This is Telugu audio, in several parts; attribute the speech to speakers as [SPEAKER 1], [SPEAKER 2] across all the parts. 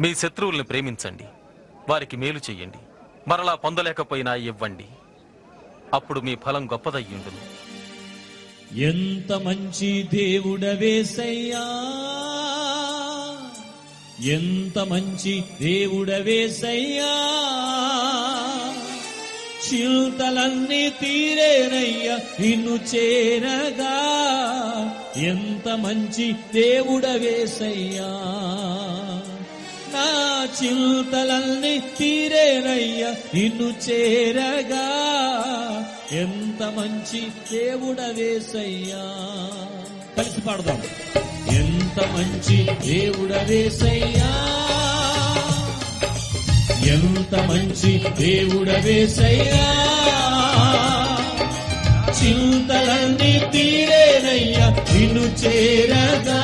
[SPEAKER 1] మీ శత్రువుల్ని ప్రేమించండి. వారికి మేలు చెయ్యండి. మరలా పొందలేకపోయినా ఇవ్వండి. అప్పుడు మీ ఫలం గొప్పదయ్యుండును.
[SPEAKER 2] ఎంత మంచి దేవుడవేసయ్యా ఎంత మంచి దేవుడవేసయ్యా చింతలన్నీ తీరేనయ్యా నిన్ను చేరగా! ఎంత మంచి దేవుడవేసయ్యా నా చింతలన్నీ తీరేనయ్యా నిన్ను చేరగా. ఎంత మంచి దేవుడ వేసయ్యా కలిసి పాడదాం. ఎంత మంచి దేవుడ వేసయ్యా ఎంత మంచి దేవుడ వేసయ్యా చింతలన్నీ తీరేనయ్యా నిన్ను చేరగా.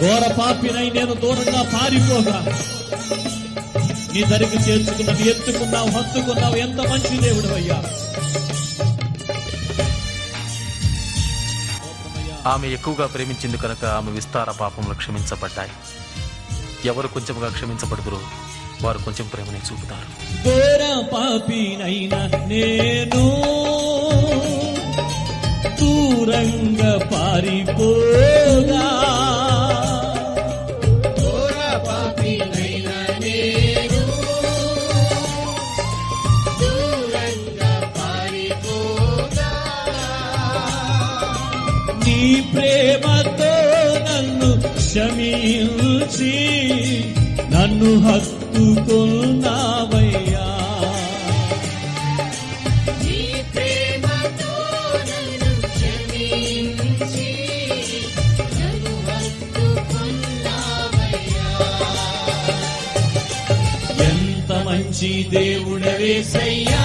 [SPEAKER 2] ఘోర పాపినై నేను దూరంగా పారిపోగా. నీ దరికి చేర్చుకున్నావు ఎత్తుకున్నావు హత్తుకున్నావు ఎంత మంచి దేవుడు అయ్యా
[SPEAKER 1] ఆమె ఎక్కువగా ప్రేమించింది కనుక ఆమె విస్తార పాపములు క్షమించబడ్డాయి. ఎవరు కొంచెంగా క్షమించబడుదురో వారు కొంచెం ప్రేమని చూపుతారు.
[SPEAKER 2] ఘోర పాపినైనా నేను దూరంగా పారిపోగా. ప్రేమతో నన్ను క్షమించి నన్ను హత్తుకున్నావయ్యా. ఎంత మంచి దేవుడవేసయ్యా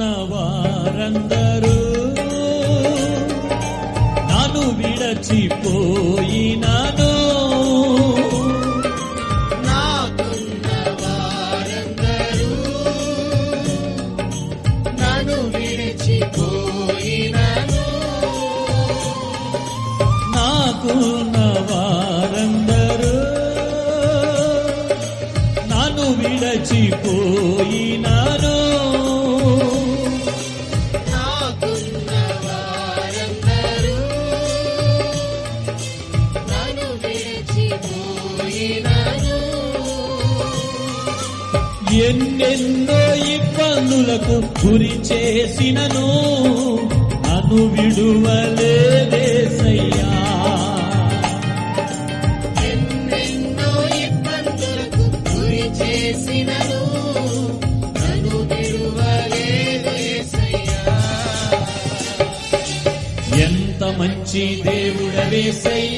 [SPEAKER 2] ನವಾರಂದರು ఎన్నెన్నో ఇబ్బందులకు గురి చేసినను నన్ను విడువలేదేసయ్యా ఎన్నెన్నో ఇబ్బందులకు గురి చేసినను ఎంత మంచి దేవుడవేసయ్యా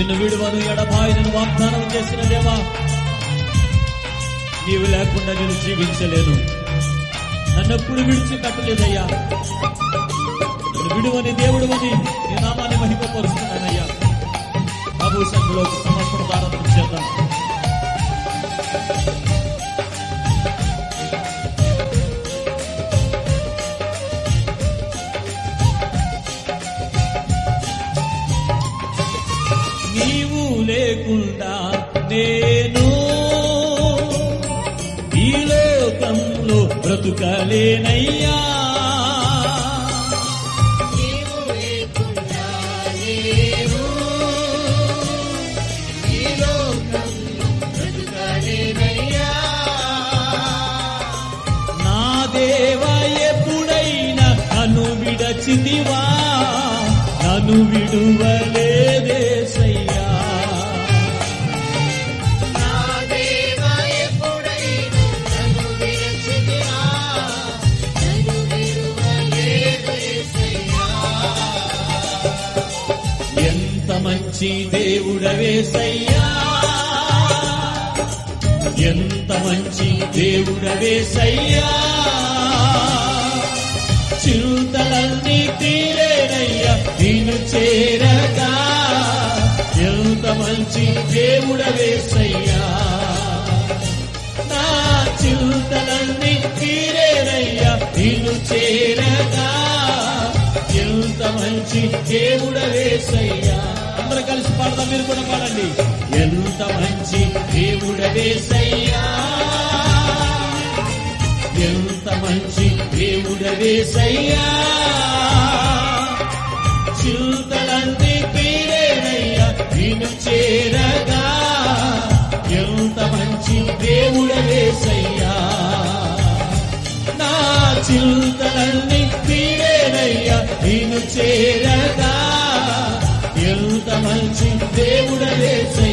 [SPEAKER 2] నిన్ను విడువను ఎడబాయినను వాగ్దానం చేసిన దేవా. నీవు లేకుండా నేను జీవించలేను. నన్నెప్పుడు విడిచిపెట్టలేదయ్యా. నన్ను విడువని దేవుడు అని నీ నామాన్ని మహిమపరుస్తున్నానయ్యా. బాబు సంఘలోకి లేకుండా నేను ఈ లోకంలో బ్రతుకలేనయ్యా.
[SPEAKER 3] నీవు లేకుండా నేను
[SPEAKER 2] నా దేవా ఎప్పుడైనా విడచితివా? ఎంత మంచి దేవుడవేసయ్యా ఎంత మంచి దేవుడవే సయ్యా. చింతలన్నీ తీరేనయ్యా నేను చేరగా ఎంత మంచి దేవుడవే సయ్యా. నా చింతలన్నీ తీరేనయ్యా నేను చేరగా ఎంత మంచి దేవుడవే సయ్యా. అందరూ కలిసి పాడదాం మీరు కూడా పాడండి. ఎంత మంచి దేవుడవేసయ్యా ఎంత మంచి దేవుడవేసయ్యా చిల్తలంది పేరేనయ్యా నేను చేరగా. ఎంత మంచి దేవుడవేసయ్యా నా చిల్తలన్నీ తీరేనయ్యా నేను చేరగా. మంచి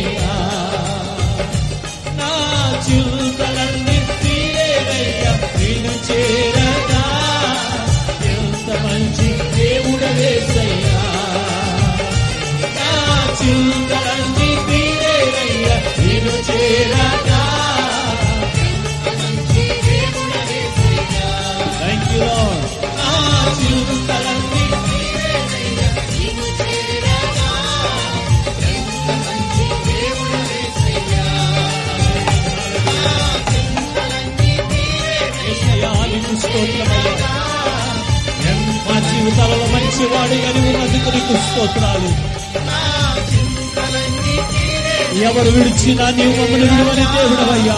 [SPEAKER 2] నీకు స్తోత్రమయ్యా. మా జీవితాలలో మంచివాడు అని ఉన్నందుకు నీకు స్తోత్రాలు ఎవరు విడిచినా నీవు మమ్మల్ని విడువని దేవుడవయ్యా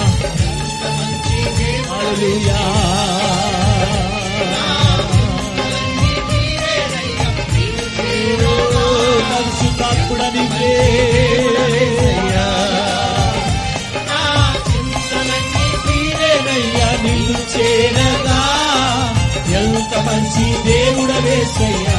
[SPEAKER 2] నిన్ను